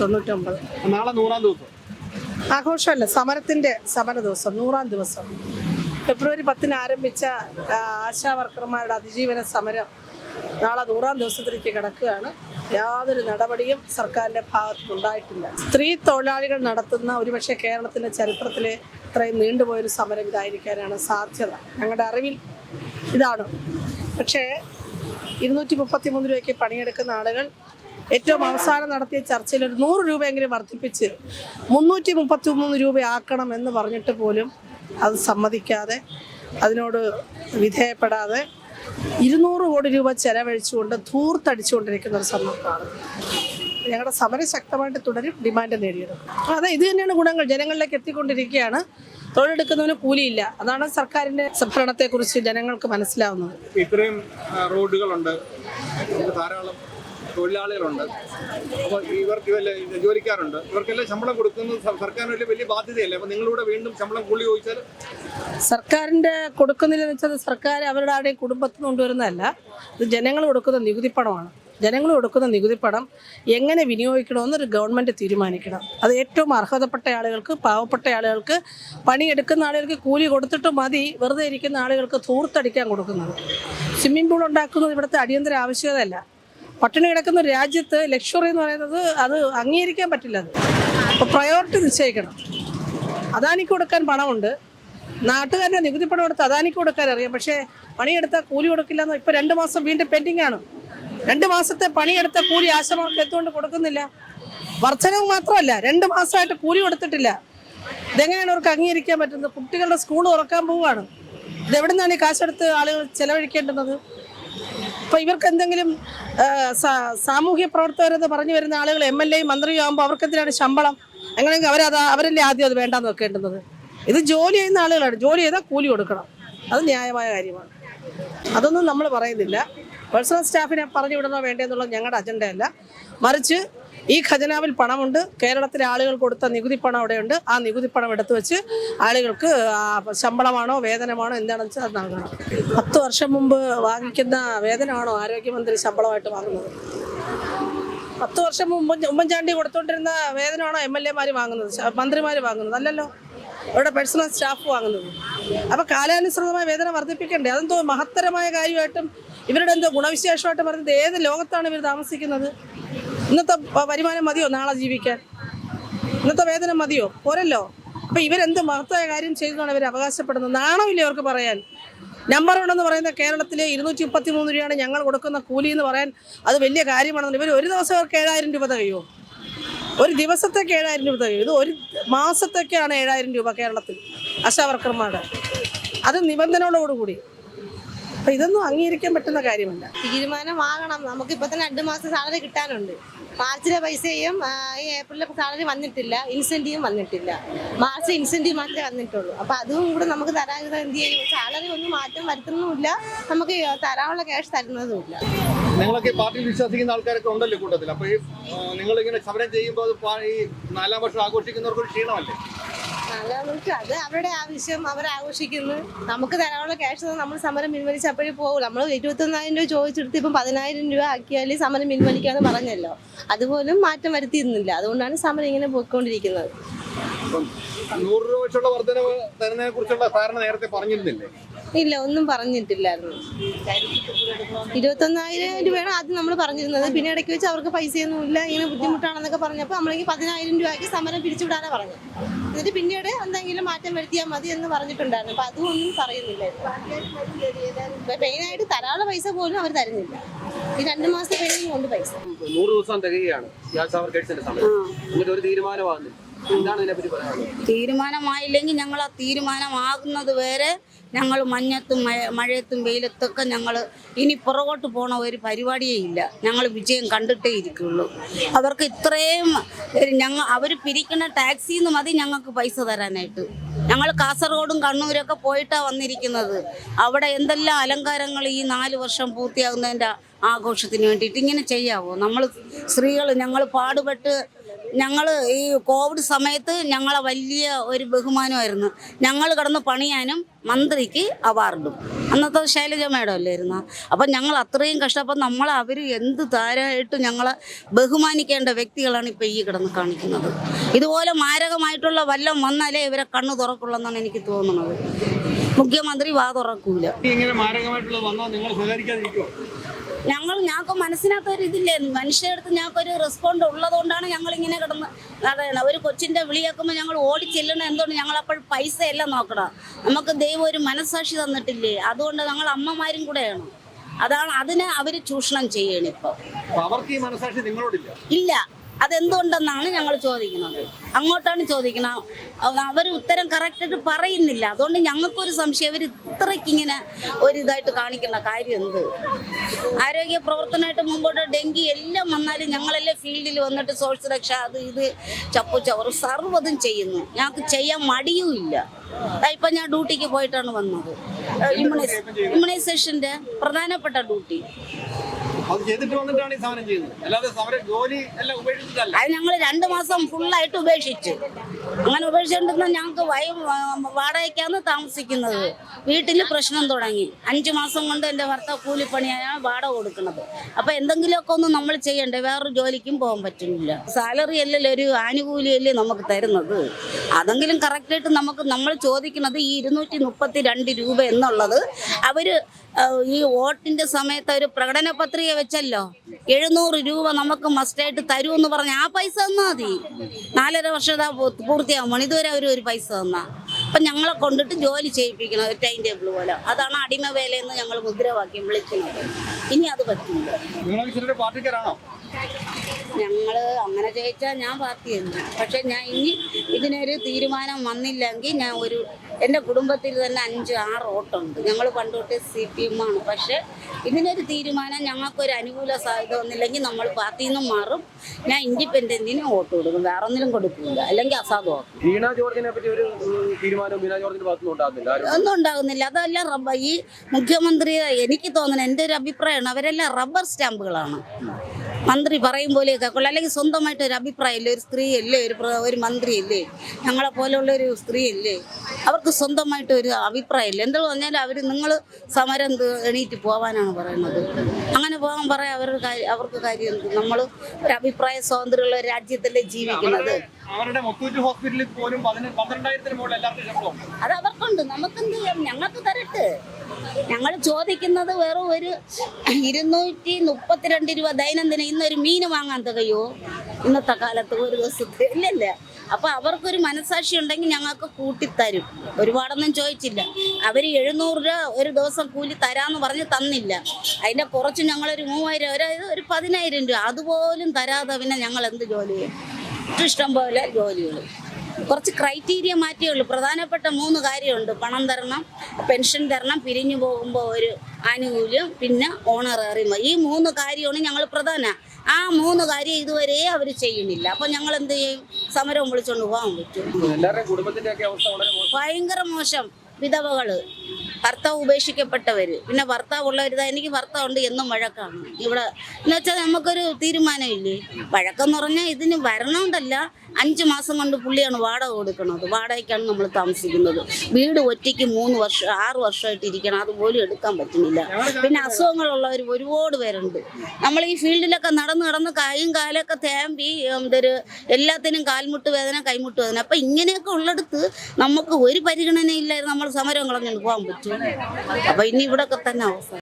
തൊണ്ണൂറ്റൊമ്പത്. നാളെ നൂറാം ദിവസം. ആഘോഷമല്ല സമരത്തിന്റെ സമര ദിവസം നൂറാം ദിവസം. ഫെബ്രുവരി പത്തിന് ആരംഭിച്ച ആശാവർക്കർമാരുടെ ആശാ വർക്കർമാരുടെ അതിജീവന സമരം നാളെ നൂറാം ദിവസത്തിലേക്ക് കിടക്കുകയാണ്. യാതൊരു നടപടിയും സർക്കാരിന്റെ ഭാഗത്തു ഉണ്ടായിട്ടില്ല. സ്ത്രീ തൊഴിലാളികൾ നടത്തുന്ന ഒരുപക്ഷെ കേരളത്തിന്റെ ചരിത്രത്തിലെ ഇത്രയും നീണ്ടുപോയൊരു സമരം ഇതായിരിക്കാനാണ് സാധ്യത. ഞങ്ങളുടെ അറിവിൽ ഇതാണ്. പക്ഷേ ഇരുന്നൂറ്റി മുപ്പത്തി മൂന്ന് രൂപയ്ക്ക് പണിയെടുക്കുന്ന ആളുകൾ ഏറ്റവും അവസാനം നടത്തിയ ചർച്ചയിൽ ഒരു നൂറ് രൂപയെങ്കിലും വർദ്ധിപ്പിച്ച് മുന്നൂറ്റി മുപ്പത്തി മൂന്ന് രൂപയാക്കണം എന്ന് പറഞ്ഞിട്ട് പോലും അത് സമ്മതിക്കാതെ അതിനോട് വിധേയപ്പെടാതെ ഇരുന്നൂറ് കോടി രൂപ ചെലവഴിച്ചുകൊണ്ട് ധൂർത്തടിച്ചുകൊണ്ടിരിക്കുന്ന ഒരു സന്ദർഭമാണ് ഞങ്ങളുടെ സമരം ശക്തമായിട്ട് തുടരും ഡിമാൻഡ് നേടിയെടുക്കും. അതെ ഇത് തന്നെയാണ് ഗുണങ്ങൾ. ജനങ്ങളിലേക്ക് എത്തിക്കൊണ്ടിരിക്കുകയാണ്. തൊഴിലെടുക്കുന്നതിന് കൂലിയില്ല. അതാണ് സർക്കാരിന്റെ സംഭരണത്തെക്കുറിച്ച് ജനങ്ങൾക്ക് മനസ്സിലാവുന്നത്. ഇത്രയും റോഡുകളുണ്ട്. ധാരാളം തൊഴിലാളികളുണ്ട്. അപ്പോൾ ഇവർക്ക് വല്ല ജോലിക്കാരുണ്ട്. ഇവർക്കെല്ലാം ശമ്പളം കൊടുക്കുന്നത് സർക്കാരിന് വലിയ വലിയ ബാധ്യതയല്ലേ? അപ്പോൾ നിങ്ങളിവിടെ വീണ്ടും ശമ്പളം കൂടി ചോദിച്ചാൽ? സർക്കാരിന്റെ കൊടുക്കുന്നില്ലെന്ന് വെച്ചാൽ സർക്കാർ അവരുടെ ആരുടെയും കുടുംബത്തിൽ കൊണ്ടുവരുന്നതല്ല. ഇത് ജനങ്ങൾ കൊടുക്കുന്ന നികുതി പണമാണ്. ജനങ്ങൾ കൊടുക്കുന്ന നികുതി പണം എങ്ങനെ വിനിയോഗിക്കണമെന്ന് ഒരു ഗവൺമെന്റ് തീരുമാനിക്കണം. അത് ഏറ്റവും അർഹതപ്പെട്ട ആളുകൾക്ക് പാവപ്പെട്ട ആളുകൾക്ക് പണിയെടുക്കുന്ന ആളുകൾക്ക് കൂലി കൊടുത്തിട്ട് മതി വെറുതെ ഇരിക്കുന്ന ആളുകൾക്ക് തൂർത്തടിക്കാൻ കൊടുക്കുന്നത്. സ്വിമ്മിംഗ് പൂൾ ഉണ്ടാക്കുന്നത് ഇവിടുത്തെ അടിയന്തര ആവശ്യകതയല്ല. പട്ടിണി കിടക്കുന്ന രാജ്യത്ത് ലക്ഷറി എന്ന് പറയുന്നത് അത് അംഗീകരിക്കാൻ പറ്റില്ല അത്. അപ്പോൾ പ്രയോറിറ്റി നിശ്ചയിക്കണം. അദാനിക്ക് കൊടുക്കാൻ പണമുണ്ട്. നാട്ടുകാരനെ നികുതി പണം എടുത്ത് അദാനിക്ക് കൊടുക്കാൻ അറിയാം. പക്ഷേ പണിയെടുത്താൽ കൂലി കൊടുക്കില്ല എന്ന് ഇപ്പോൾ രണ്ട് മാസം വീണ്ടും പെൻഡിങ്ങാണ് ആണ്. രണ്ട് മാസത്തെ പണിയെടുത്ത കൂലി ആശ്രമങ്ങൾക്ക് എത്തുകൊണ്ട് കൊടുക്കുന്നില്ല. വർധനവ് മാത്രമല്ല രണ്ട് മാസമായിട്ട് കൂലി കൊടുത്തിട്ടില്ല. ഇതെങ്ങനെയാണ് അവർക്ക് അംഗീകരിക്കാൻ പറ്റുന്നത്? കുട്ടികളുടെ സ്കൂൾ തുറക്കാൻ പോവുകയാണ്. ഇതെവിടെ നിന്നാണ് ഈ കാശെടുത്ത് ആളുകൾ ചെലവഴിക്കേണ്ടുന്നത്? അപ്പൊ ഇവർക്ക് എന്തെങ്കിലും സാമൂഹ്യ പ്രവർത്തകരെന്ന് പറഞ്ഞു വരുന്ന ആളുകൾ എം എൽ എയും മന്ത്രിയും ആകുമ്പോൾ അവർക്ക് എന്തിനാണ് ശമ്പളം? അങ്ങനെയെങ്കിൽ അവരത് അവരല്ലേ ആദ്യം അത് വേണ്ടാന്ന് വെക്കേണ്ടുന്നത്? ഇത് ജോലി ചെയ്യുന്ന ആളുകളാണ്. ജോലി ചെയ്താൽ കൂലി കൊടുക്കണം. അത് ന്യായമായ കാര്യമാണ്. അതൊന്നും നമ്മൾ പറയുന്നില്ല. പേഴ്സണൽ സ്റ്റാഫിനെ പറഞ്ഞു വിടണോ വേണ്ടെന്നുള്ളത് ഞങ്ങളുടെ അജണ്ടയല്ല. മറിച്ച് ഈ ഖജനാവിൽ പണമുണ്ട്. കേരളത്തിലെ ആളുകൾ കൊടുത്ത നികുതി പണം അവിടെയുണ്ട്. ആ നികുതി പണം എടുത്തു വെച്ച് ആളുകൾക്ക് ശമ്പളമാണോ വേതനമാണോ എന്താണെന്ന് വെച്ചാൽ നൽകണം പത്ത് വർഷം മുമ്പ് വാങ്ങിക്കുന്ന വേതനമാണോ ആരോഗ്യമന്ത്രി ശമ്പളമായിട്ട് വാങ്ങുന്നത്? പത്ത് വർഷം മുമ്പ് ഉമ്മൻചാണ്ടി കൊടുത്തോണ്ടിരുന്ന വേതനമാണോ എം എൽ എമാർ വാങ്ങുന്നത്? മന്ത്രിമാർ വാങ്ങുന്നത്? അല്ലല്ലോ. ഇവിടെ പേഴ്സണൽ സ്റ്റാഫ് വാങ്ങുന്നത്. അപ്പൊ കാലാനുസൃതമായ വേതനം വർദ്ധിപ്പിക്കണ്ടേ? അതെന്തോ മഹത്തരമായ കാര്യമായിട്ടും ഇവരുടെ എന്തോ ഗുണവിശേഷമായിട്ട് പറഞ്ഞത് ഏത് ലോകത്താണ് ഇവർ താമസിക്കുന്നത്? ഇന്നത്തെ വരുമാനം മതിയോ നാളെ ജീവിക്കാൻ? ഇന്നത്തെ വേതനം മതിയോ? പോരല്ലോ. അപ്പൊ ഇവരെന്ത് മഹത്തായ കാര്യം ചെയ്തതാണ് ഇവർ അവകാശപ്പെടുന്നത്? നാണമില്ലേ അവർക്ക് പറയാൻ? നമ്പർ ഉണ്ടെന്ന് പറയുന്ന കേരളത്തിലെ ഇരുന്നൂറ്റി മുപ്പത്തി മൂന്ന് രൂപയാണ് ഞങ്ങൾ കൊടുക്കുന്ന കൂലി എന്ന് പറയാൻ അത് വലിയ കാര്യമാണെന്ന് ഇവർ ഒരു ദിവസം അവർക്ക് ഏഴായിരം രൂപ തികയോ? ഒരു ദിവസത്തേക്ക് ഏഴായിരം രൂപ തികയോ? ഇത് ഒരു മാസത്തേക്കാണ് ഏഴായിരം രൂപ കേരളത്തിൽ ആശാവർക്കർമാരുടെ അത് നിബന്ധനകളോടുകൂടി. അപ്പൊ ഇതൊന്നും അംഗീകരിക്കാൻ പറ്റുന്ന കാര്യമല്ല. തീരുമാനം വാങ്ങണം. നമുക്ക് ഇപ്പൊ തന്നെ രണ്ടു മാസം സാലറി കിട്ടാനുണ്ട്. മാർച്ചിലെ പൈസയും ഈ ഏപ്രിലിലെ സാലറി വന്നിട്ടില്ല. ഇൻസെന്റീവും വന്നിട്ടില്ല. മാർച്ച് ഇൻസെന്റീവ് മാത്രമേ വന്നിട്ടുള്ളൂ. അപ്പൊ അതും കൂടെ നമുക്ക് തരാതെ എന്ത് ചെയ്യും? സാലറി ഒന്നും മാറ്റം വരുത്തുന്നുമില്ല. നമുക്ക് തരാനുള്ള ക്യാഷ് തരുന്നതുമില്ല. നിങ്ങളൊക്കെ പാർട്ടിയിൽ വിശ്വസിക്കുന്ന ആൾക്കാരൊക്കെ ഉണ്ടല്ലോ കൂട്ടത്തിൽ. അപ്പോൾ ഈ ഇങ്ങനെ സമരം ചെയ്യുമ്പോൾ ഈ നാലാം വർഷം ആഘോഷിക്കുന്നവർക്ക് ക്ഷീണമല്ലേ? അതാണെന്ന് അത് അവരുടെ ആവശ്യം അവർ ആഘോഷിക്കുന്നു. നമുക്ക് തരാനുള്ള ക്യാഷ് നമ്മൾ സമരം പിൻവലിച്ച് അപ്പോഴേ പോകും നമ്മൾ ഇരുപത്തൊന്നായിരം രൂപ ചോദിച്ചെടുത്ത് ഇപ്പം പതിനായിരം രൂപ ആക്കിയാൽ സമരം പിൻവലിക്കാന്ന് പറഞ്ഞല്ലോ. അതുപോലും മാറ്റം വരുത്തിയിരുന്നില്ല. അതുകൊണ്ടാണ് സമരം ഇങ്ങനെ പോയിക്കൊണ്ടിരിക്കുന്നത്. നൂറ് രൂപ വെച്ചുള്ള വർധനവ് തരുന്നതിനെ കുറിച്ചുള്ള ധാരണ നേരത്തെ പറഞ്ഞിരുന്നില്ലേ? ഇല്ല ഒന്നും പറഞ്ഞിട്ടില്ലായിരുന്നു. ഇരുപത്തൊന്നായിരം രൂപയാണ് ആദ്യം നമ്മൾ പറഞ്ഞിരുന്നത്. പിന്നെ ഇടയ്ക്ക് വെച്ച് അവർക്ക് പൈസയൊന്നും ഇല്ല ഇങ്ങനെ ബുദ്ധിമുട്ടാണെന്നൊക്കെ പറഞ്ഞപ്പോൾ നമ്മളെങ്കിൽ പതിനായിരം രൂപയ്ക്ക് സമരം പിരിച്ചുവിടാനാണ് പറഞ്ഞത്. എന്നിട്ട് പിന്നീട് എന്തെങ്കിലും മാറ്റം വരുത്തിയാൽ മതി എന്ന് പറഞ്ഞിട്ടുണ്ടായിരുന്നു. അപ്പൊ അതും ഒന്നും പറയുന്നില്ലായിരുന്നു മെയിനായിട്ട് തരാനുള്ള പൈസ പോലും അവർ തരുന്നില്ല. ഈ രണ്ട് മാസത്തെ പെയിനും കൊണ്ട് പൈസ. നൂറ് ദിവസം തികയാണ് എന്നിട്ട് ഒരു തീരുമാനമാകുന്നില്ല. തീരുമാനമായില്ലെങ്കിൽ ഞങ്ങൾ ആ തീരുമാനമാകുന്നത് വരെ ഞങ്ങൾ മഞ്ഞത്തും മഴയത്തും വെയിലത്തൊക്കെ ഞങ്ങൾ ഇനി പുറകോട്ട് പോണ ഒരു പരിപാടിയേ ഇല്ല. ഞങ്ങൾ വിജയം കണ്ടിട്ടേ ഇരിക്കുള്ളൂ. അവർക്ക് ഇത്രയും ഞങ്ങൾ അവർ പിരിക്കുന്ന ടാക്സിയിൽ നിന്ന് മതി ഞങ്ങൾക്ക് പൈസ തരാനായിട്ട്. ഞങ്ങൾ കാസർഗോഡും കണ്ണൂരൊക്കെ പോയിട്ടാണ് വന്നിരിക്കുന്നത്. അവിടെ എന്തെല്ലാം അലങ്കാരങ്ങൾ ഈ നാല് വർഷം പൂർത്തിയാകുന്നതിന്റെ ആഘോഷത്തിന് വേണ്ടിയിട്ട് ഇങ്ങനെ ചെയ്യാവോ? നമ്മൾ സ്ത്രീകൾ ഞങ്ങൾ പാടുപെട്ട് ഞങ്ങൾ ഈ കോവിഡ് സമയത്ത് ഞങ്ങളെ വലിയ ഒരു ബഹുമാനമായിരുന്നു. ഞങ്ങൾ കിടന്ന് പണിയാനും മന്ത്രിക്ക് അവാർഡും. അന്നത്തെ ശൈലജ മേഡം അല്ലായിരുന്നു? അപ്പം ഞങ്ങൾ അത്രയും കഷ്ടപ്പം നമ്മളെ അവർ എന്ത് താരമായിട്ട് ഞങ്ങളെ ബഹുമാനിക്കേണ്ട വ്യക്തികളാണ് ഇപ്പോൾ ഈ കിടന്ന് കാണിക്കുന്നത്. ഇതുപോലെ മാരകമായിട്ടുള്ള വല്ലം വന്നാലേ ഇവരെ കണ്ണു തുറക്കുള്ളെന്നാണ് എനിക്ക് തോന്നുന്നത്. മുഖ്യമന്ത്രി വാ തുറക്കൂല ഇങ്ങനെ നിങ്ങൾ ഞങ്ങൾ ഞങ്ങൾക്ക് മനസ്സിനകത്ത് ഒരു അടുത്ത് ഞങ്ങൾക്ക് ഒരു റെസ്പോണ്ട് ഉള്ളതുകൊണ്ടാണ് ഞങ്ങൾ ഇങ്ങനെ കിടന്ന് നടയണം ഒരു കൊച്ചിന്റെ വിളി കേൾക്കുമ്പോൾ ഞങ്ങൾ ഓടി ചെല്ലണം എന്തുകൊണ്ട് ഞങ്ങൾ അപ്പോൾ പൈസ എല്ലാം നോക്കണം? നമുക്ക് ദൈവം ഒരു മനസ്സാക്ഷി തന്നിട്ടില്ലേ? അതുകൊണ്ട് ഞങ്ങൾ അമ്മമാരും കൂടെയാണ്. അതാണ് അതിനെ അവർ ചൂഷണം ചെയ്യണം ഇപ്പോൾ അവർക്ക് ഈ മനസാക്ഷി നിങ്ങളോടില്ല? ഇല്ല. അതെന്തുകൊണ്ടെന്നാണ് ഞങ്ങൾ ചോദിക്കുന്നത്. അങ്ങോട്ടാണ് ചോദിക്കുന്നത്. അവർ ഉത്തരം കറക്റ്റായിട്ട് പറയുന്നില്ല. അതുകൊണ്ട് ഞങ്ങൾക്കൊരു സംശയം. അവർ ഇത്രയ്ക്ക് ഇങ്ങനെ ഒരു ഇതായിട്ട് കാണിക്കുന്ന കാര്യം എന്ത്? ആരോഗ്യ പ്രവർത്തനമായിട്ട് മുമ്പോട്ട് ഡെങ്കി എല്ലാം വന്നാലും ഞങ്ങളെല്ലാം ഫീൽഡിൽ വന്നിട്ട് സോഴ്സ് സുരക്ഷ അത് ഇത് ചപ്പു ചവറ് സർവതും ചെയ്യുന്നു. ഞങ്ങൾക്ക് ചെയ്യാൻ മടിയുമില്ല ഇപ്പൊ ഞാൻ ഡ്യൂട്ടിക്ക് പോയിട്ടാണ് വന്നത്. ഇമ്മ്യൂണൈസ് ഇമ്മ്യൂണൈസേഷന്റെ പ്രധാനപ്പെട്ട ഡ്യൂട്ടി. അത് ചെയ്തിട്ട് വന്നിട്ടാണ് ഈ ചെയ്യുന്നത്. അല്ലാതെ ജോലി ഞങ്ങൾ രണ്ടു മാസം ഫുള്ളായിട്ട് ഉപേക്ഷിച്ചു. അങ്ങനെ ഉപേക്ഷിച്ചിട്ടുണ്ടെന്ന് ഞങ്ങൾക്ക് വയ വാടകയ്ക്കാണ് താമസിക്കുന്നത്. വീട്ടിൽ പ്രശ്നം തുടങ്ങി. അഞ്ചു മാസം കൊണ്ട് എന്റെ ഭർത്താവ് കൂലിപ്പണിയാണ് വാടക കൊടുക്കുന്നത്. അപ്പോൾ എന്തെങ്കിലുമൊക്കെ ഒന്ന് നമ്മൾ ചെയ്യണ്ടേ? വേറൊരു ജോലിക്കും പോകാൻ പറ്റുന്നില്ല. സാലറി അല്ലല്ലോ ഒരു ആനുകൂല്യമല്ലേ നമുക്ക് തരുന്നത്? അതെങ്കിലും കറക്റ്റായിട്ട് നമുക്ക് നമ്മൾ ചോദിക്കുന്നത് ഈ ഇരുന്നൂറ്റി മുപ്പത്തി രണ്ട് രൂപ എന്നുള്ളത് അവർ ഈ വോട്ടിന്റെ സമയത്ത് ഒരു പ്രകടന പത്രിക വെച്ചല്ലോ. എഴുന്നൂറ് രൂപ നമുക്ക് മസ്റ്റായിട്ട് എന്ന് പറഞ്ഞ ആ പൈസ തന്നാ മതി. നാലര വർഷം പൂർത്തിയാവുമ്പോൾ ഇതുവരെ അവർ ഒരു പൈസ തന്നാ. അപ്പൊ ഞങ്ങളെ കൊണ്ടിട്ട് ജോലി ചെയ്യിപ്പിക്കണം ഒരു ടൈം ടേബിൾ പോലെ. അതാണ് അടിമ വേലയെന്ന് ഞങ്ങൾ മുദ്രാവാക്യം വിളിക്കുന്നത്. ഇനി അത് പറ്റില്ല. ഞങ്ങൾ അങ്ങനെ ചോദിച്ചാൽ ഞാൻ പാർട്ടി പാർട്ടിയല്ല പക്ഷെ ഞാൻ ഇനി ഇതിനൊരു തീരുമാനം വന്നില്ലെങ്കിൽ ഞാൻ ഒരു എന്റെ കുടുംബത്തിൽ തന്നെ അഞ്ച് ആറ് ഓട്ടുണ്ട് ഞങ്ങൾ പണ്ട് തൊട്ടേ സി പി എം ആണ് പക്ഷെ ഇതിനൊരു തീരുമാനം ഞങ്ങൾക്കൊരു അനുകൂല സാധ്യത ഒന്നില്ലെങ്കിൽ നമ്മൾ പാർട്ടിയിൽ നിന്നും മാറും. ഞാൻ ഇൻഡിപെൻഡന്റിന് വോട്ട് കൊടുക്കും. വേറെ ഒന്നിനും കൊടുക്കില്ല. അല്ലെങ്കിൽ അസാധുവാക്കും. വീണ ജോർജിനെ പറ്റി ഒരു ഉം, തീരുമാനം വീണ ജോർജിന്റെ ഭാഗത്തുനിന്ന് ഒന്നും ഉണ്ടാകുന്നില്ല. അതല്ല റബ്ബർ ഈ മുഖ്യമന്ത്രി എനിക്ക് തോന്നുന്നു എന്റെ ഒരു അഭിപ്രായമാണ്. അവരെല്ലാം റബ്ബർ സ്റ്റാമ്പുകളാണ്. മന്ത്രി പറയും പോലെയൊക്കെ കൊള്ളാം. അല്ലെങ്കിൽ സ്വന്തമായിട്ട് ഒരു അഭിപ്രായമില്ലേ? ഒരു സ്ത്രീ അല്ലേ ഒരു ഒരു മന്ത്രി അല്ലേ ഞങ്ങളെ പോലെയുള്ള ഒരു സ്ത്രീ അല്ലേ അവർക്ക് സ്വന്തമായിട്ട് ഒരു അഭിപ്രായമില്ല? എന്താ പറഞ്ഞാൽ അവർ നിങ്ങൾ സമരം എണീറ്റ് പോവാനാണ് പറയുന്നത്. അങ്ങനെ പോകാൻ പറയാൻ അവരുടെ കാര്യം അവർക്ക് കാര്യം എന്ത്? നമ്മൾ ഒരു അഭിപ്രായ സ്വാതന്ത്ര്യമുള്ള രാജ്യത്തല്ലേ ജീവിക്കുന്നത്. അത് അവർക്കുണ്ട്. നമുക്കെന്ത് ചെയ്യാം? ഞങ്ങൾക്ക് തരട്ടെ. ഞങ്ങൾ ചോദിക്കുന്നത് വെറും ഒരു ഇരുന്നൂറ്റി മുപ്പത്തിരണ്ട് രൂപ ദൈനംദിനം ഇന്നൊരു മീൻ വാങ്ങാൻ തികയോ? ഇന്നത്തെ കാലത്ത് ഒരു ദിവസത്തെ ഇല്ലല്ല? അപ്പൊ അവർക്കൊരു മനസാക്ഷി ഉണ്ടെങ്കിൽ ഞങ്ങൾക്ക് കൂട്ടിത്തരും. ഒരുപാടൊന്നും ചോദിച്ചില്ല. അവർ എഴുന്നൂറ് രൂപ ഒരു ദിവസം കൂലി തരാന്ന് പറഞ്ഞ് തന്നില്ല. അതിന്റെ കുറച്ച് ഞങ്ങളൊരു മൂവായിരം അതായത് ഒരു പതിനായിരം രൂപ. അതുപോലും തരാതെ പിന്നെ ഞങ്ങൾ എന്ത് ജോലി ചെയ്യും? ഇഷ്ടം പോലെ ജോലികൾ. കുറച്ച് ക്രൈറ്റീരിയ മാറ്റിയേ ഉള്ളൂ. പ്രധാനപ്പെട്ട മൂന്ന് കാര്യമുണ്ട്. പണം തരണം പെൻഷൻ തരണം പിരിഞ്ഞു പോകുമ്പോൾ ഒരു ആനുകൂല്യം പിന്നെ ഓണററി ഈ മൂന്ന് കാര്യമാണ് ഞങ്ങൾ പ്രധാന. ആ മൂന്ന് കാര്യം ഇതുവരെ അവർ ചെയ്യുന്നില്ല. അപ്പൊ ഞങ്ങൾ എന്ത് ചെയ്യും? സമരം വിളിച്ചുകൊണ്ട് പോകാൻ പറ്റും. ഭയങ്കര മോശം. വിധവകൾ ഭർത്താവ് ഉപേക്ഷിക്കപ്പെട്ടവര് പിന്നെ ഭർത്താവ് ഉള്ളവർ എനിക്ക് ഭർത്താവ് ഉണ്ട് എന്നും വഴക്കാണ്. ഇവിടെ എന്ന് വെച്ചാൽ നമുക്കൊരു തീരുമാനമില്ലേ? വഴക്കെന്ന് പറഞ്ഞാൽ ഇതിന് വരണമെന്നല്ല. അഞ്ച് മാസം കൊണ്ട് പുള്ളിയാണ് വാടക കൊടുക്കുന്നത് വാടകയ്ക്കാണ് നമ്മൾ താമസിക്കുന്നത്. വീട് ഒറ്റയ്ക്ക് മൂന്ന് വർഷം ആറ് വർഷമായിട്ട് ഇരിക്കണം. അതുപോലും എടുക്കാൻ പറ്റുന്നില്ല. പിന്നെ അസുഖങ്ങളുള്ളവർ ഒരുപാട് പേരുണ്ട്. നമ്മൾ ഈ ഫീൽഡിലൊക്കെ നടന്ന് നടന്ന് കൈയും കാലൊക്കെ തേമ്പി എന്തൊരു എല്ലാത്തിനും കാൽമുട്ട് വേദന കൈമുട്ട് വേദന. അപ്പം ഇങ്ങനെയൊക്കെ ഉള്ളിടത്ത് നമുക്ക് ഒരു പരിഗണനയില്ലായിരുന്നു നമ്മൾ സമരം കളഞ്ഞുകൊണ്ട് പോകാൻ പറ്റും. അപ്പം ഇനി ഇവിടെയൊക്കെ തന്നെ അവസ്ഥ.